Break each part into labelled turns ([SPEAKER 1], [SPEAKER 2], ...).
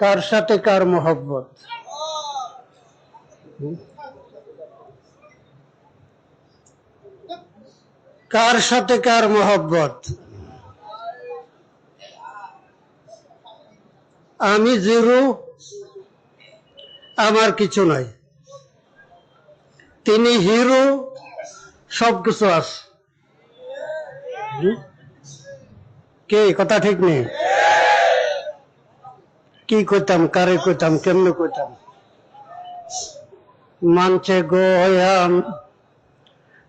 [SPEAKER 1] কার সাথে কার মোহব্বত? কার সাথে কার মোহব্বত? আমি জিরো, আমার কিছু নাই। তিনি হিরো, সবকিছু আছে। হুম? কে? কথা ঠিক নেই। কি করতাম কারে করতাম কেমনে করতাম মানছে গোয়াম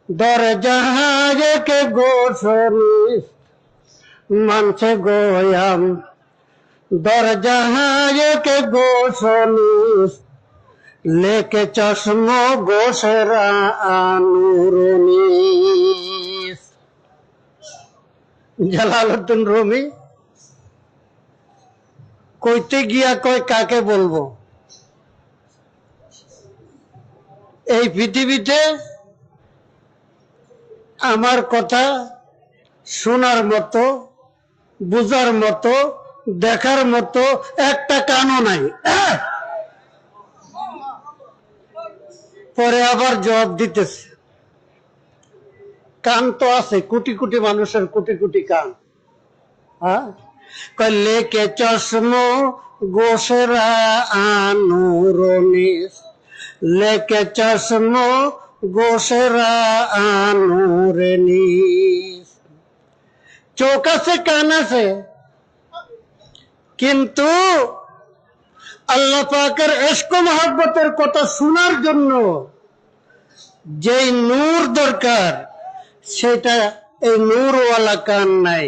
[SPEAKER 1] দরজাহাজকে গোসনি মানছে গোয়াম দরজাহাজকে গোসনি লেকে চশম গোসরা আনুরনি রুমি। কইতে গিয়া কয়, কাকে বলব? এই পৃথিবীতে আমার কথা শোনার মতো, বুঝার মতো, দেখার মতো একটা কানও নাই। পরে আবার জবাব দিতেছে। কান তো আছে, কোটি কোটি মানুষের কোটি কোটি কান। হ্যাঁ? কয় লেকে চশমো গোসেরা আনুরনিস লেকে চশমো গোসেরা আনুরেনিস চোখ আছে কিন্তু আল্লাহ পাকের এসকো মহাব্বতের কথা শোনার জন্য যেই নূর দরকার সেটা এই নূরওয়ালা কান নাই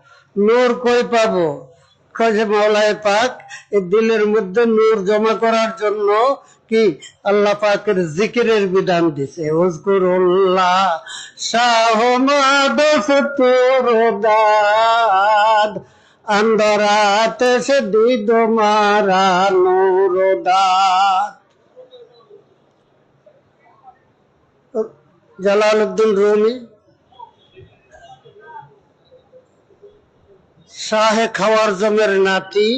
[SPEAKER 1] নূর কই পাবো? খোঁজে মাওলায় পাক এই দিলের মধ্যে নূর জমা করার জন্য কি আল্লাহ পাকের জিকিরের বিধান দিছে? উজকুরুল্লাহ শাহমাদ দাদ আন্দরাতে সে দিদ মারা নূর দাদ জালালউদ্দিন রুমি শাহে খাওয়ার জমের নাতি,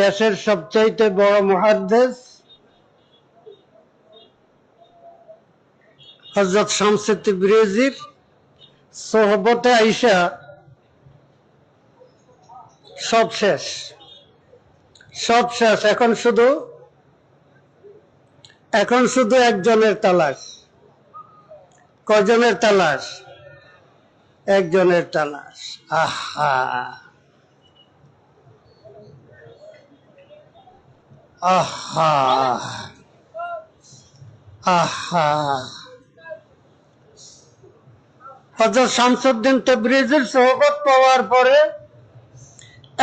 [SPEAKER 1] দেশের সবচাইতে বড় মহাদ্দেশ হজরত শামসেদ ব্রেজির সোহবতে আইসা সব শেষ। সব শেষ। এখন শুধু এখন শুধু একজনের তালাশ। কজনের তালাশ? একজনের তালাশ আহা। আহা। আহা। হজরত শামসুদ্দিন পাওয়ার পরে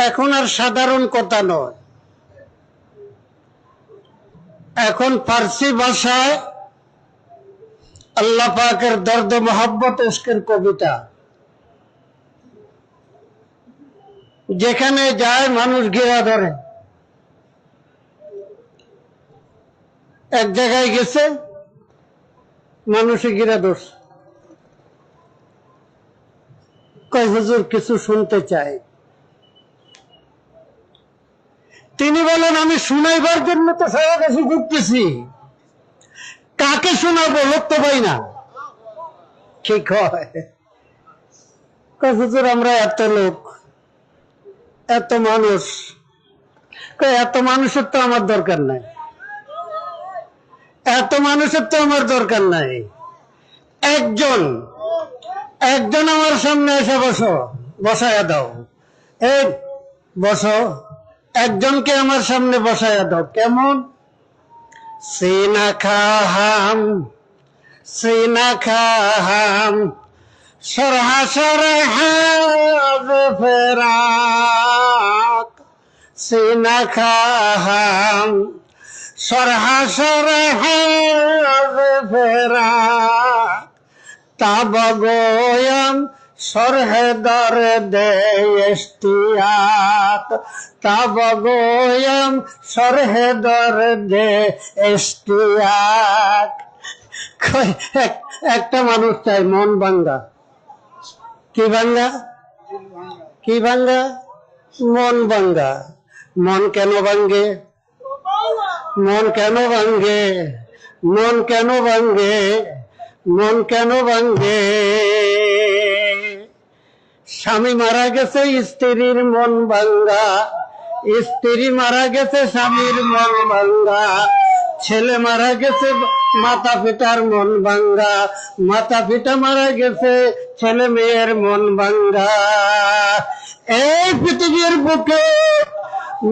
[SPEAKER 1] এখন আর সাধারণ কথা নয়। এখন ফার্সি ভাষায় আল্লাহ পাকের দর্দ মোহাব্বত ইস্কের কবিতা। যেখানে যায় মানুষ ঘেরা ধরে। এক জায়গায় গেছে, মানুষে ঘিরা ধরছে। কয় কিছু শুনতে চাই। তিনি বলেন, আমি শুনাইবার জন্য তো সারা দেশে ঘুরতেছি। কাকে শোনাবো? লোক তো পাই না। ঠিক হয় হুজুর, আমরা এত লোক। এত মানুষ। এত মানুষের তো আমার দরকার নাই। এত মানুষের তো আমার দরকার নাই। একজন একজন আমার সামনে এসে বসো বসায়া দাও। এই, বসো। একজনকে আমার সামনে বসায়া দাও। কেমন? সিনা খাহাম সিনা খাহাম। সরহা সরহাজ ফেরাক সিনা খাহাম। সরহা সরহা ফেরা তাবগোয়ম সরহে দর দে ইশতিয়াক তাবগোয়ম সরহে দর দে এক- একটা মানুষ চাই, মন ভাঙ্গা। কি ভাঙ্গা? কি ভাঙ্গা? মন ভাঙ্গা। মন কেন ভাঙ্গে? মন কেন ভাঙ্গে? মন কেন ভাঙ্গে? মন কেন ভাঙ্গে? স্বামী মারা গেছে, স্ত্রীর মন ভাঙ্গা। স্ত্রী মারা গেছে, স্বামীর মন ভাঙ্গা। ছেলে মারা গেছে, মাতা পিতার মন ভাঙ্গা। মাতা পিতা মারা গেছে, ছেলে মেয়ের মন ভাঙ্গা। এই পৃথিবীর বুকে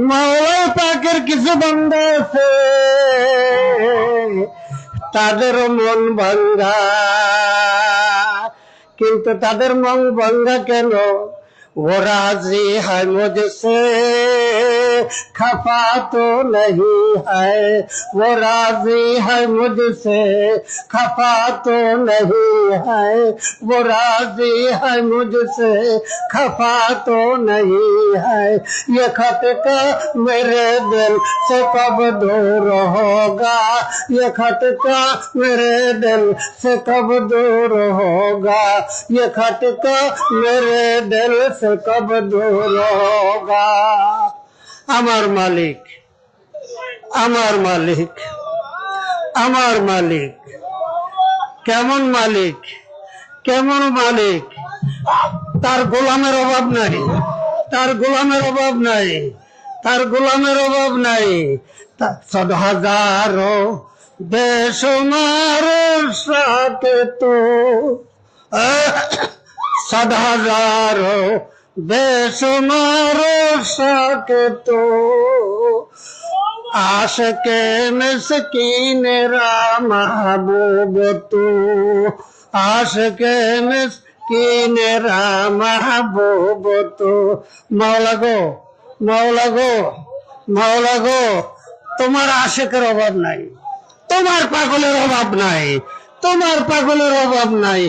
[SPEAKER 1] মাওলা পাকের কিছু বান্দা আছে, তাদেরও মন ভাঙ্গা। কিন্তু তাদের মন ভাঙ্গা কেন? वो राज़ी है मुझसे, खफा तो नहीं है। वो राज़ी है मुझसे, खफा तो नहीं है। वो राज़ी है मुझसे, खफा तो नहीं है। ये खटका मेरे दिल से कब दूर होगा? ये खटका मेरे दिल से कब दूर होगा? ये खटका मेरे दिल से कब दूर होगा আমার মালিক আমার মালিক আমার মালিক কেমন মালিক কেমন মালিক তার গোলামের অভাব নাই তার গোলামের অভাব নাই তার গোলামের অভাব নাই তা- সদ হাজারো বেসমার সাথে তো সদ হাজারো বেসমার সাথে তো। আশকে মিসকিনেরা মাহবুব তু আশকে মিসকিনেরা মাহবুব তু মাওলা গো মাওলা গো মাওলা গো, তোমার আশেকের অভাব নাই, তোমার পাগলের অভাব নাই। তোমার পাগলের অভাব নাই।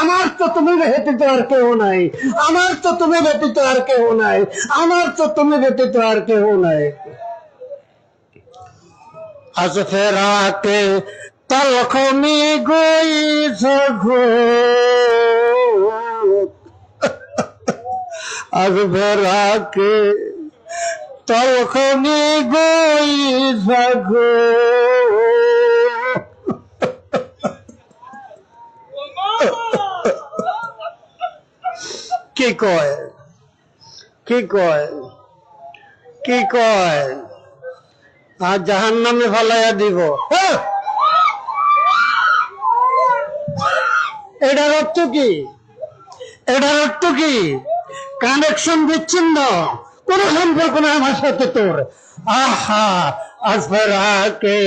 [SPEAKER 1] আমার তো তুমি ব্যতীত আর কেউ নাই। আমার তো তুমি ব্যতীত আর কেউ নাই। আমার তো তুমি ব্যতীত আর কেউ নাই। আজ ফেরাকে তলখমি গই সঘো আজ ফেরাকে তলখমি গই সঘো কি কয়? কি কয়? কি কয়? আর জাহান নামে ফালাইয়া দিব। হ্যাঁ? এটার অর্থ কি? এটার অর্থ কি? কানেকশন বিচ্ছিন্ন। কোন সম্পর্ক নাই আমার সাথে তোর। আহা আসফরাকে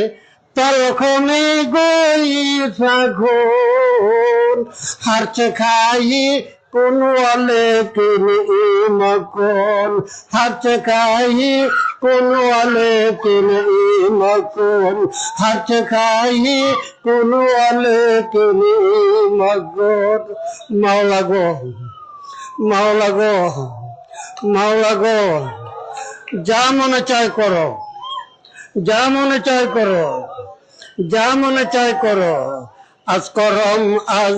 [SPEAKER 1] তলখনে গই সাগুন হারচে খাই কোন ওয়ালে কিনি মকন? হারচে খাই, কোন ওয়ালে কিনি মকন? হারচে খাই, কোন ওয়ালে কিনি মকন? মাওলা গো মাওলা গো মাওলা গো, যা মনে চায় করো, যা মনে চায় করো, যা মনে চায় করো, আজ করম আজ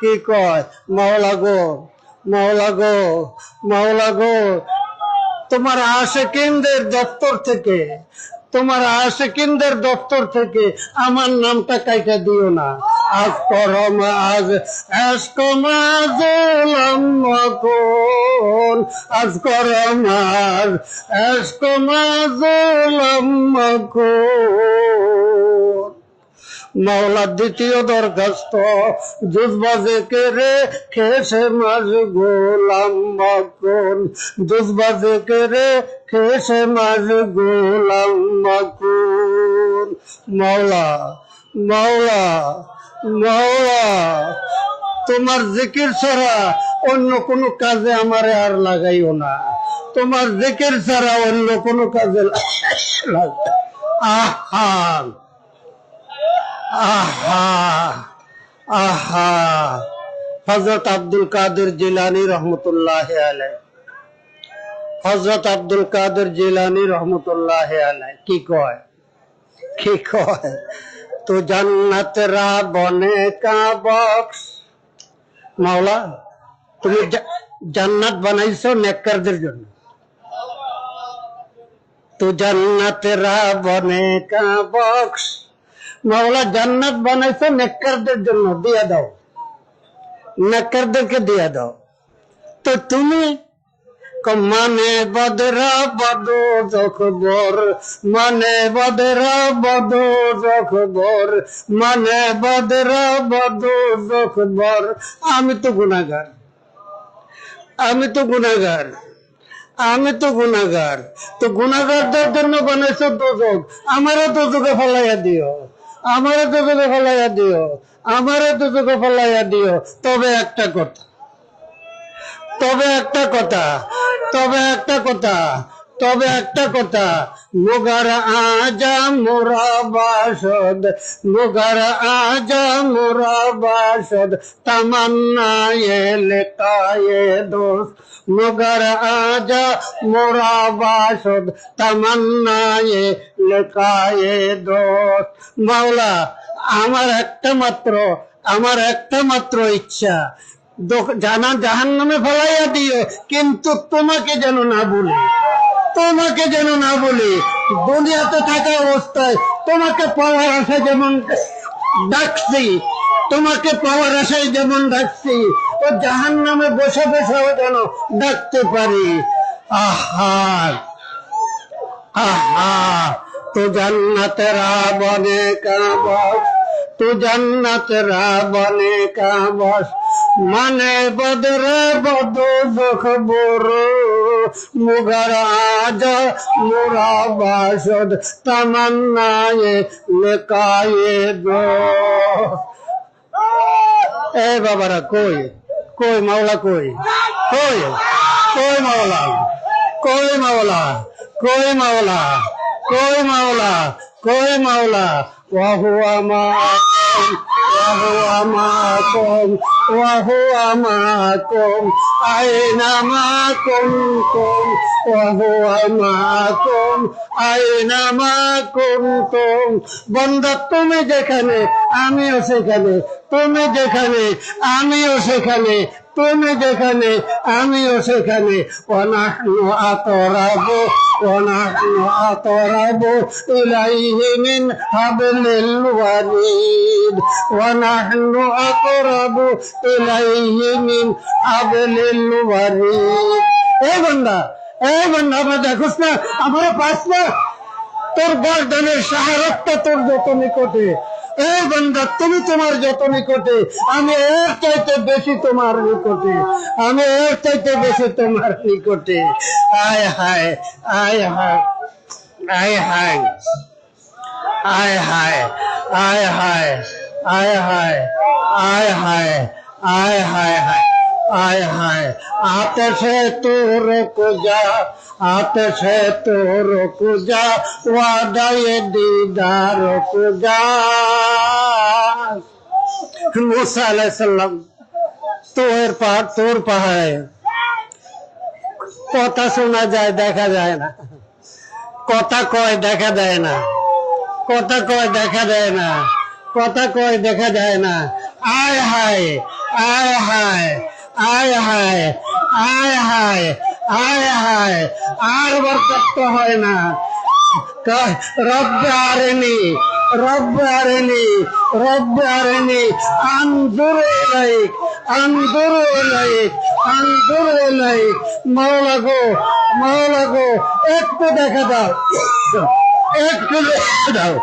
[SPEAKER 1] কি কয়? মাওলা গো মাওলা গো মাওলা গো। তোমার আশে কেন্দ্রের দপ্তর থেকে, তোমার আশেকিনদের দপ্তর থেকে আমার নামটা কাইটা দিও না। আজ করম আজ আজ কমাজলাম মকন আজ করম আজ আজ কমাজলাম মকন মাওলার দ্বিতীয় দরখাস্ত। জুজবাজে কেড়ে খেসে মাঝ গোলাম মাখন। জুজবাজে কেড়ে খেসে মাঝ গোলাম মাখন। মাওলা মাওলা মাওলা, তোমার জিকির ছাড়া অন্য কোনো কাজে আমারে আর লাগাইও না। তোমার জিকির ছাড়া অন্য কোনো কাজে লাগ আহা! আহা আহা। হজরত আব্দুল কাদের জিলানি রহমতুল্লাহ আলাই হজরত আব্দুল কাদের জিলানি রহমতুল্লাহ আলাই কি কয়? কি কয়? তো জান্নাত রা বনে বক্স। মাওলা, তুমি জান্নাত বানাইছো নেককারদের জন্য। তো জান্নাত রা বনে বক্স। মাওলা জান্নাত বানাইছো নেককারদের জন্য, দিয়া দাও। নেককারদেরকে দিয়া দাও। তো তুমি মানে বদরা বদ জখবর মানে বদরা বদ জখবর মানে বদরা বদ জখবর আমি তো গুণাগার আমি তো গুনাহগার। আমি তো গুনাহগার। তো গুনাহগারদের জন্য বানাইছো দোজক। আমারও দোজকে ফেলাইয়া দিও। আমারও তো দোজকে ফেলাইয়া দিও আমারও তো দোজকে ফেলাইয়া দিও। তবে একটা কথা, তবে একটা কথা, তবে একটা কথা, তবে একটা কথা, মোগার আজা মোরা বাসদ, মোগার আজা মোরা বাসদ, তামান্না এলে কায়ে দোষ। মোগার আজা মোরা বাসদ তামান্না এলে কায়ে দোষ। মাওলা আমার একটা মাত্র, আমার একটা মাত্র ইচ্ছা। জানা জাহান নামে ফেলাইয়া দিও, কিন্তু তোমাকে যেন না বলি। তোমাকে যেন না বলি। দুনিয়াতে থাকা অবস্থায় তোমাকে পাওয়ার আশায় যেমন ডাকছি, তোমাকে পাওয়ার আশায় যেমন ডাকছি ও জাহান নামে বসে বসেও যেন ডাকতে পারি। আহা আহা, তো জান্নাত রাবনে কাবস তো জান্নাত রাবনে কাবস মানে বদরে বদ খবর মুগার আজ মুরা বাসদ, তামান্নায়ে লেকায়ে দো এ বাবারা, কই? কই মাওলা কই? কই? কই মাওলা? কই মাওলা? কই মাওলা? কই মাওলা? কই মাওলা? মাকুম ওয়াহুয়া বন্দা, তুমি যেখানে, আমিও সেখানে, তুমি যেখানে, আমিও সেখানে, তুমি যেখানে, আমিও সেখানে। অনাহনু আতরাবু অনাহনু আতরাবু ইলাইহি মিন হাবলিল অনাহনু আতরাবু ইলাইহি মিন হাবলিল ওয়ারিদ। এই বান্দা এই বান্দা, আমার দেখোস না, আমার পাস না। তোর গর্দনের সাহারতটা তোর যত নিকটে। এই বান্দা, তুমি তোমার যত নিকটে। আমি এর চাইতে বেশি তোমার নিকটে। আমি এর চাইতে বেশি তোমার নিকটে। আয় হায় আয় হায় আয় হায় আয় হায়। আয় হায় আয় হায় আয় হায় আয় হায় হায় आय हाय आते से तो रुक जा आते से तो रुक जा वादा ये दीदार रुक जा मूसा अलैहिस्सलाम তোর পাহাড় তোর পাহাড়ে কথা শোনা যায় দেখা যায় না কথা কয় দেখা দেয় না কথা কয় দেখা দেয় না। কথা কয় দেখা যায় না। আয় হায় আয় হায় আয় হায় আয় হায় আয় হায়, আর বরকত হয় না। রব্বে আরেনি রব্বে আরেনি রব্বে আরেনি, আনজুর ইলাইক আনজুর ইলাইক আনজুর ইলাইক। মাওলা গো মাওলা গো, একটু দেখা দাও। একটু দেখা দাও,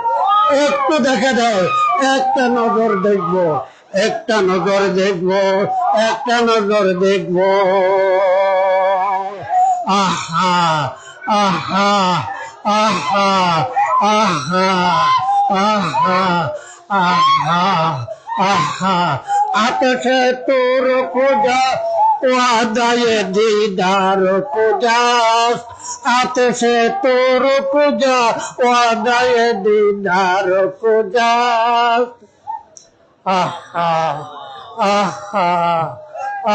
[SPEAKER 1] একটু দেখা দাও, একটা নজর দেখব, একটা নজর দেখব, একটা নজর দেখব। আহা আহা আহা আহা আহা আহা আহা। আতশে তোর খোঁজা ওয়াদায় দিদার পূজাস আতশে তোর পূজা, ওয়াদায় দিদার পূজাস আহা আহা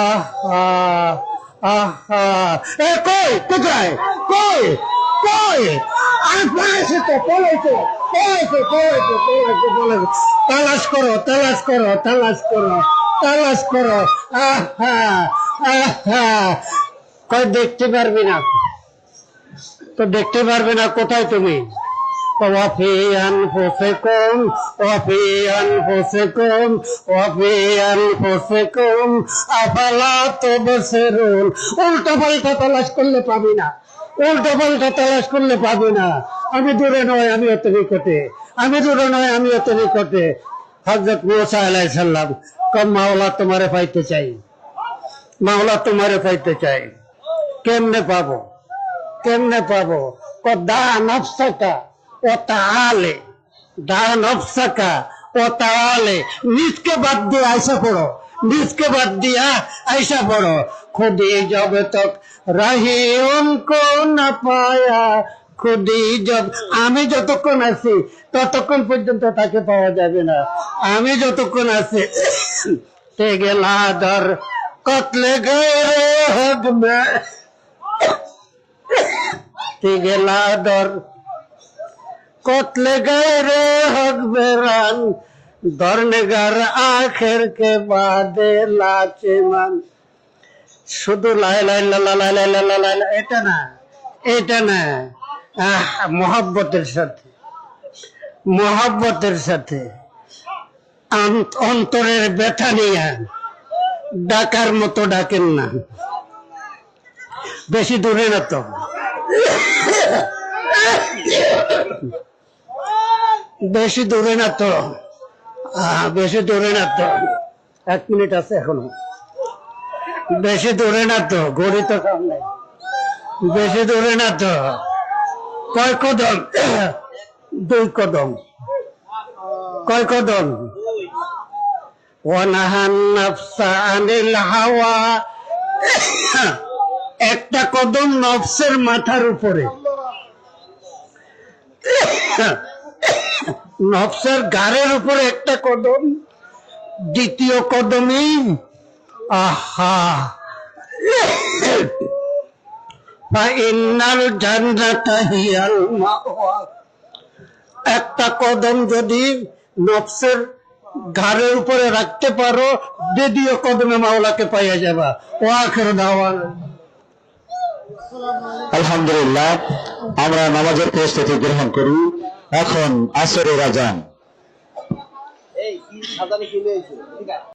[SPEAKER 1] আহা আহা। এ কই, কোথায়? কই কই? আর পড়েছে তো পড়েছে পড়েছে পড়েছে তালাশ করো তালাশ করো তালাশ করো তালাশ করো। আহা দেখতে পারবি না? তো দেখতে পারবে না কোথায় তুমি? অফিয়ান ফোসে কম, অফিয়ান ফোসে কম, অফিয়ান ফোসে কম, আফালা তো বসে রোল উল্টো পাল্টা তলাশ করলে পাবি না। উল্টো পাল্টা তলাশ করলে পাবি না। আমি দূরে নয়, আমি অত নিকটে। আমি দূরে নয়, আমি অত নিকটে। হজরত মোসা আলাইসাল্লাম কম মাওলা তোমারে পাইতে চাই। মাওলা তোমারে পাইতে চাই। কেমনে পাবো? কেমনে পাবো? দা নফসাকা, ও তাহলে দা নফসাকা, ও তাহলে নিজকে বাদ দিয়ে আইসা পড়ো। নিজকে বাদ দিয়া আইসা পড়ো। খুদি জব তক রাহি উनको না পায়া। খুদি জব, আমি যতক্ষণ আছি, ততক্ষণ পর্যন্ত তাকে পাওয়া যাবে না। আমি যতক্ষণ আছি, তে গেলা কতলে হক মে গেলা দর কতলে গেরে হক বেরান ধর্মেগার আখের কে বাদে লাচে মান শুধু লাই লাই লা লা লাই লাই লা লা লাই এটা না এটা না আহ, মহব্বতের সাথে মহব্বতের সাথে অন্তরের ব্যথা নিয়ে ডাকার মতো ডাকেন না। বেশি দূরে না তো। বেশি দূরে না তো। বেশি দূরে না তো। এক মিনিট আছে এখনও। বেশি দূরে না তো, ঘড়ি তো বেশি দূরে না তো। কয় কদম? দুই কদম। কয় কদম? ওয়ানাহান নাফসা আনিল হাওয়া একটা কদম নফসের মাথার উপরে। নফসের গাড়ের উপরে একটা কদম, দ্বিতীয় কদমই আহা। একটা কদম যদি নফসের ঘাড়ের উপরে রাখতে পারো যদিও কদমে মাওলাকে পাইয়া যাবা। ও আখের দাওয়া
[SPEAKER 2] আলহামদুলিল্লাহ আমরা নামাজের প্রস্তুতি গ্রহণ করি। এখন আসরের আজান।